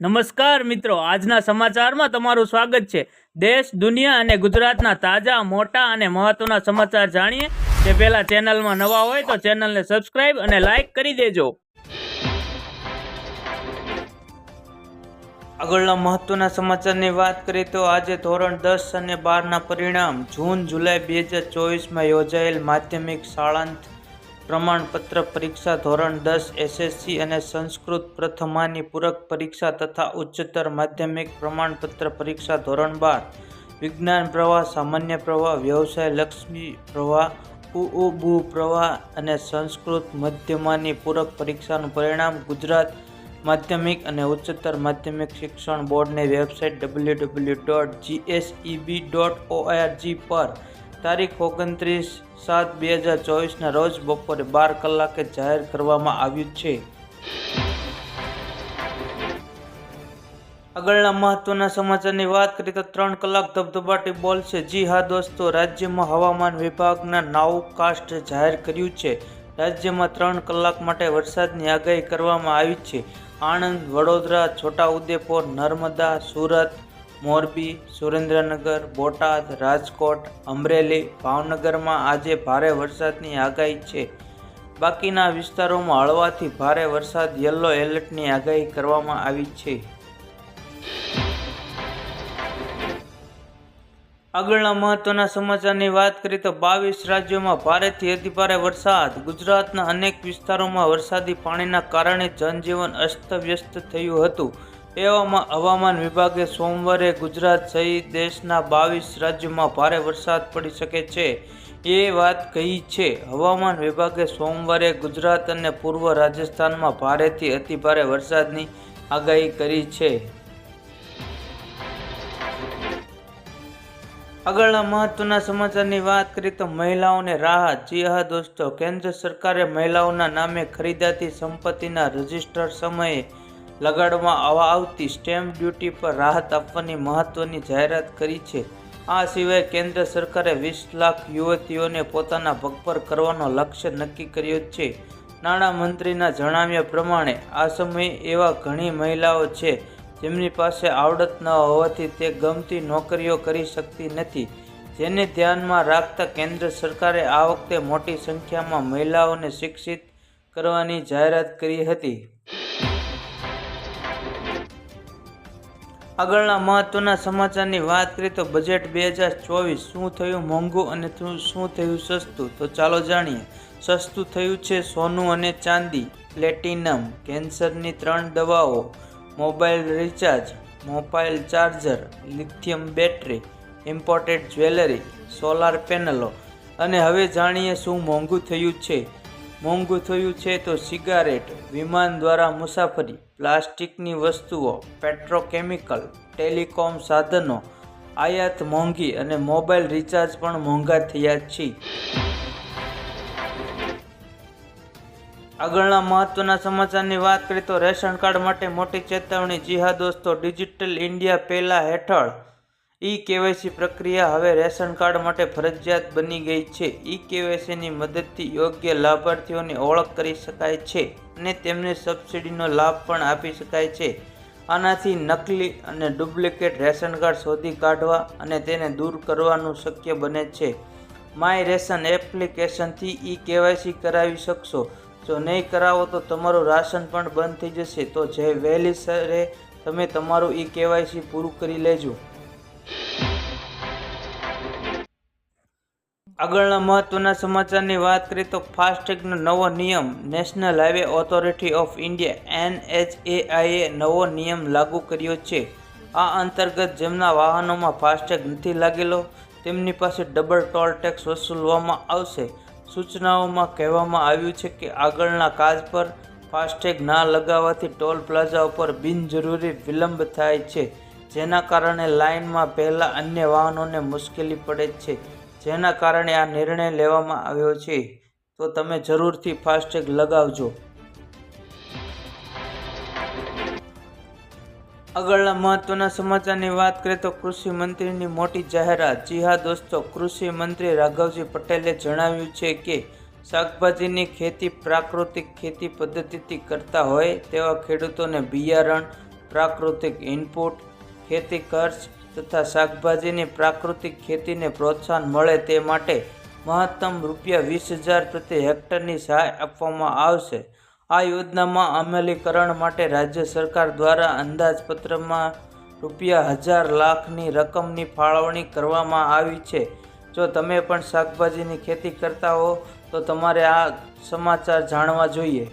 નમસ્કાર મિત્રો, આજના સમાચારમાં તમારું સ્વાગત છે. દેશ, દુનિયા અને ગુજરાતના તાજા, મોટા અને મહત્વના સમાચાર જાણીએ. તે પહેલા ચેનલમાં નવા હોય તો ચેનલને સબસ્ક્રાઇબ અને લાઇક કરી દેજો. આગળના મહત્વના સમાચારની વાત કરીએ તો આજે ધોરણ દસ અને બારના પરિણામ જૂન, જુલાઈ બે હજાર ચોવીસમાં યોજાયેલ માધ્યમિક શાળાંત પ્રમાણપત્ર પરીક્ષા ધોરણ દસ એસએસસી અને સંસ્કૃત પ્રથમાની પૂરક પરીક્ષા તથા ઉચ્ચતર માધ્યમિક પ્રમાણપત્ર પરીક્ષા ધોરણ બાર. વિજ્ઞાન પ્રવાહ, સામાન્ય પ્રવાહ, વ્યવસાય લક્ષ્મી પ્રવાહ ઉઉબુ પ્રવાહ અને સંસ્કૃત મધ્યમાની પૂરક પરીક્ષાનું પરિણામ ગુજરાત માધ્યમિક અને ઉચ્ચતર માધ્યમિક શિક્ષણ બોર્ડની website W W dot GSEB dot ORG પર તારીખ ઓગણત્રીસ સાત બે હજાર ચોવીસના રોજ બપોરે બાર કલાકે જાહેર કરવામાં આવ્યું છે. આગળના મહત્વના સમાચારની વાત કરીએ તો ત્રણ કલાક ધબધબાટી બોલશે. જી હા દોસ્તો, રાજ્યમાં હવામાન વિભાગના નાઉકાસ્ટ જાહેર કર્યું છે. રાજ્યમાં ત્રણ કલાક માટે વરસાદની આગાહી કરવામાં આવી છે. આણંદ, વડોદરા, છોટાઉદેપુર, નર્મદા, સુરત મોરબી, સુરેન્દ્રનગર, બોટાદ, રાજકોટ, અમરેલી, ભાવનગરમાં આજે ભારે વરસાદની આગાહી છે. બાકીના વિસ્તારોમાં હળવાથી ભારે વરસાદ યલો એલર્ટની આગાહી કરવામાં આવી છે. આગળના મહત્વના સમાચારની વાત કરીએ તો બાવીસ રાજ્યોમાં ભારેથી અતિભારે વરસાદ. ગુજરાતના અનેક વિસ્તારોમાં વરસાદી પાણીના કારણે જનજીવન અસ્તવ્યસ્ત થયું હતું. એવામાં હવામાન વિભાગે સોમવારે ગુજરાત સહિત દેશના બાવીસ રાજ્યોમાં ભારે વરસાદ પડી શકે છે. એ વાત કહી છે. હવામાન વિભાગે સોમવારે ગુજરાત અને પૂર્વ રાજસ્થાનમાં ભારેથી અતિભારે વરસાદની આગાહી કરી છે. આગળના મહત્વના સમાચારની વાત કરીએ તો મહિલાઓને રાહત જી હા દોસ્તો કેન્દ્ર સરકારે મહિલાઓના નામે ખરીદાતી સંપત્તિના રજિસ્ટર સમયે લગાડવામાં આવા આવતી સ્ટેમ્પ ડ્યુટી પર રાહત આપવાની મહત્વની જાહેરાત કરી છે. આ સિવાય કેન્દ્ર સરકારે વીસ લાખ યુવતીઓને પોતાના પગ પર કરવાનો લક્ષ્ય નક્કી કર્યો છે. નાણામંત્રીના જણાવ્યા પ્રમાણે, આ સમયે એવા ઘણી મહિલાઓ છે જેમની પાસે આવડત ન હોવાથી તે ગમતી નોકરીઓ કરી શકતી નથી. જેને ધ્યાનમાં રાખતા કેન્દ્ર સરકારે આ વખતે મોટી સંખ્યામાં મહિલાઓને શિક્ષિત કરવાની જાહેરાત કરી હતી. આગળના મહત્વના સમાચારની વાત કરીએ તો બજેટ બે હજાર ચોવીસ શું થયું? મોંઘું અને શું થયું સસ્તું? તો ચાલો જાણીએ. સસ્તું થયું છે સોનું અને ચાંદી, પ્લેટિનમ, કેન્સરની ત્રણ દવાઓ, mobile recharge, mobile charger, lithium battery, imported jewellery, solar પેનલો. અને હવે જાણીએ શું મોંઘું થયું છે. મોંઘું થયું છે તો સિગારેટ વિમાન દ્વારા મુસાફરી, પ્લાસ્ટિકની વસ્તુઓ, પેટ્રોકેમિકલ, ટેલિકોમ સાધનો, આયાત મોંઘી અને મોબાઈલ રિચાર્જ પણ મોંઘા થયા છે. આગળના મહત્વના સમાચારની વાત કરીએ તો રેશન કાર્ડ માટે મોટી ચેતવણી જી હા દોસ્તો, ડિજિટલ ઇન્ડિયા પહેલા હેઠળ ઈ કેવાયસી પ્રક્રિયા હવે રેશન કાર્ડ માટે ફરજિયાત બની ગઈ છે. ઈ કેવાયસીની મદદથી યોગ્ય લાભાર્થીઓની ઓળખ કરી શકાય છે અને તેમને સબસિડીનો લાભ પણ આપી શકાય છે. આનાથી નકલી અને ડુપ્લિકેટ રેશન કાર્ડ શોધી કાઢવા અને તેને દૂર કરવાનું શક્ય બને છે. માય રેશન એપ્લિકેશનથી ઈ કેવાયસી કરાવી શકશો. જો નહીં કરાવો તો તમારું રાશન પણ બંધ થઈ જશે. તો જે વહેલી સરે, તમે તમારું ઈ કેવાયસી પૂરું કરી લેજો. આગળના મહત્વના સમાચારની વાત કરીએ તો ફાસ્ટેગનો નવો નિયમ national highway authority of India, એનએચએઆઈએ નવો નિયમ લાગુ કર્યો છે. આ અંતર્ગત જેમના વાહનોમાં ફાસ્ટેગ નથી લાગેલો, તેમની પાસે ડબલ ટોલ ટેક્સ વસૂલવામાં આવશે. સૂચનાઓમાં કહેવામાં આવ્યું છે કે આગળના કાચ પર ફાસ્ટેગ ના લગાવવાથી ટોલ પ્લાઝા ઉપર બિનજરૂરી વિલંબ થાય છે, જેના કારણે લાઇનમાં પહેલાં અન્ય વાહનોને મુશ્કેલી પડે છે. જેના કારણે આ નિર્ણય લેવામાં આવ્યો છે, તો તમે જરૂરથી ફાસ્ટેગ લગાવજો. આગળના મહત્વના સમાચારની વાત કરીએ તો કૃષિ મંત્રીની મોટી જાહેરાત. જી હા, દોસ્તો, કૃષિ મંત્રી રાઘવજી પટેલે જણાવ્યું છે કે, શાકભાજીની ખેતી પ્રાકૃતિક ખેતી પદ્ધતિથી કરતા હોય તેવા ખેડૂતોને બિયારણ, પ્રાકૃતિક ઇનપુટ, ખેતી ખર્ચ તથા શાકભાજીની પ્રાકૃતિક ખેતીને પ્રોત્સાહન મળે તે માટે મહત્તમ રૂપિયા વીસ હજાર પ્રતિ હેક્ટરની સહાય આપવામાં આવશે. આ યોજનામાં અમલીકરણ માટે રાજ્ય સરકાર દ્વારા અંદાજપત્રમાં રૂપિયા હજાર લાખની રકમની ફાળવણી કરવામાં આવી છે. જો તમે પણ શાકભાજીની ખેતી કરતા હો, તો તમારે આ સમાચાર જાણવા જોઈએ.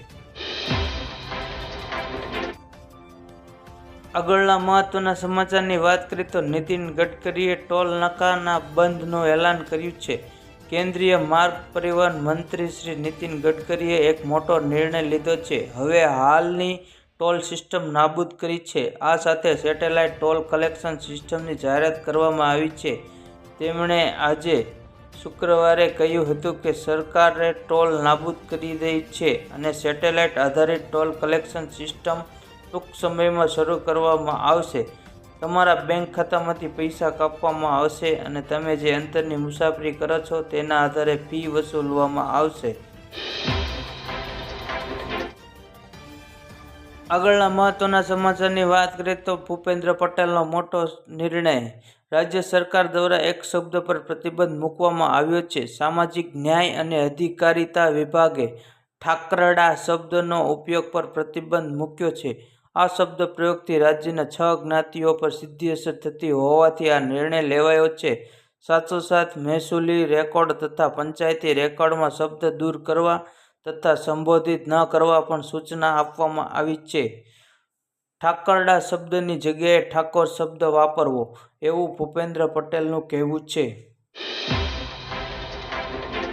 આગળના મહત્વના સમાચારની વાત કરીએ તો નીતિન ગડકરીએ ટોલ નાકાના બંધનું એલાન કર્યું છે. કેન્દ્રીય માર્ગ પરિવહન મંત્રી શ્રી નીતિન ગડકરીએ એક મોટો નિર્ણય લીધો છે. હવે હાલની ટોલ સિસ્ટમ નાબૂદ કરી છે. આ સાથે સેટેલાઇટ ટોલ કલેક્શન સિસ્ટમની જાહેરાત કરવામાં આવી છે. તેમણે આજે શુક્રવારે કહ્યું હતું કે સરકારે ટોલ નાબૂદ કરી દઈ છે અને સેટેલાઇટ આધારિત ટોલ કલેક્શન સિસ્ટમ ટૂંક સમયમાં શરૂ કરવામાં આવશે. તમારા બેંક ખાતામાંથી પૈસા કાપવામાં આવશે અને તમે જે અંતરની મુસાફરી કરો છો તેના આધારે ફી વસૂલવામાં આવશે. આગળના મહત્વના સમાચારની વાત કરીએ તો ભૂપેન્દ્ર પટેલનો મોટો નિર્ણય. રાજ્ય સરકાર દ્વારા એક શબ્દ પર પ્રતિબંધ મૂકવામાં આવ્યો છે. સામાજિક ન્યાય અને અધિકારિતા વિભાગે ઠાકરડા શબ્દનો ઉપયોગ પર પ્રતિબંધ મૂક્યો છે. આ શબ્દ પ્રયોગથી રાજ્યના છ જ્ઞાતિઓ પર સીધી અસર થતી હોવાથી આ નિર્ણય લેવાયો છે. સાથોસાથ મહેસૂલી રેકોર્ડ તથા પંચાયતી રેકોર્ડમાં શબ્દ દૂર કરવા તથા સંબોધિત ન કરવા પણ સૂચના આપવામાં આવી છે. ઠાકરડા શબ્દની જગ્યાએ ઠાકોર શબ્દ વાપરવો, એવું ભૂપેન્દ્ર પટેલનું કહેવું છે.